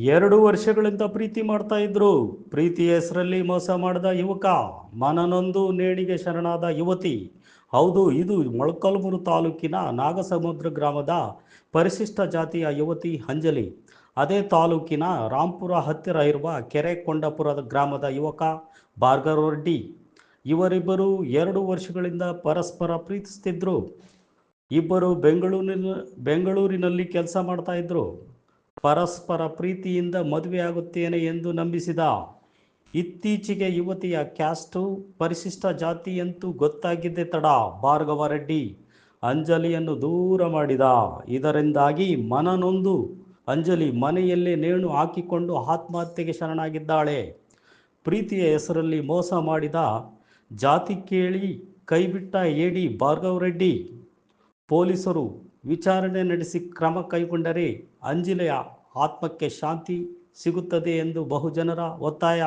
ಎರಡು ವರ್ಷಗಳಿಂದ ಪ್ರೀತಿ ಮಾಡ್ತಾ ಇದ್ರು. ಪ್ರೀತಿ ಹೆಸರಲ್ಲಿ ಮೋಸ ಮಾಡಿದ ಯುವಕ, ಮನನೊಂದು ನೇಣಿಗೆ ಶರಣಾದ ಯುವತಿ. ಹೌದು, ಇದು ಮೊಳಕಲ್ಮೂರು ತಾಲೂಕಿನ ನಾಗಸಮುದ್ರ ಗ್ರಾಮದ ಪರಿಶಿಷ್ಟ ಜಾತಿಯ ಯುವತಿ ಅಂಜಲಿ. ಅದೇ ತಾಲೂಕಿನ ರಾಂಪುರ ಹತ್ತಿರ ಇರುವ ಕೆರೆ ಕೆರೆಕೊಂಡಪುರದ ಗ್ರಾಮದ ಯುವಕ ಭಾರ್ಗವ ಇವರಿಬ್ಬರು ಎರಡು ವರ್ಷಗಳಿಂದ ಪರಸ್ಪರ ಪ್ರೀತಿಸ್ತಿದ್ರು. ಇಬ್ಬರು ಬೆಂಗಳೂರಿನ ಬೆಂಗಳೂರಿನಲ್ಲಿ ಕೆಲಸ ಮಾಡ್ತಾ ಇದ್ರು. ಪರಸ್ಪರ ಪ್ರೀತಿಯಿಂದ ಮದುವೆಯಾಗುತ್ತೇನೆ ಎಂದು ನಂಬಿಸಿದ ಇತ್ತೀಚೆಗೆ ಯುವತಿಯ ಕ್ಯಾಸ್ಟು ಪರಿಶಿಷ್ಟ ಜಾತಿಯಂತೂ ಗೊತ್ತಾಗಿದೆ ತಡ, ಭಾರ್ಗವ ರೆಡ್ಡಿ. ಅಂಜಲಿಯನ್ನು ದೂರ ಮಾಡಿದ. ಇದರಿಂದಾಗಿ ಮನನೊಂದು. ಅಂಜಲಿ ಮನೆಯಲ್ಲೇ ನೇಣು ಹಾಕಿಕೊಂಡು ಆತ್ಮಹತ್ಯೆಗೆ ಶರಣಾಗಿದ್ದಾಳೆ. ಪ್ರೀತಿಯ ಹೆಸರಲ್ಲಿ ಮೋಸ ಮಾಡಿದ. ಜಾತಿ ಕೇಳಿ ಕೈಬಿಟ್ಟ ಎಡಿ ಭಾರ್ಗವ ರೆಡ್ಡಿ. ಪೊಲೀಸರು ವಿಚಾರಣೆ ನಡೆಸಿ ಕ್ರಮ ಕೈಗೊಂಡರೆ ಅಂಜಿಲೆಯ ಆತ್ಮಕ್ಕೆ ಶಾಂತಿ ಸಿಗುತ್ತದೆ ಎಂದು ಬಹುಜನರ ಒತ್ತಾಯ.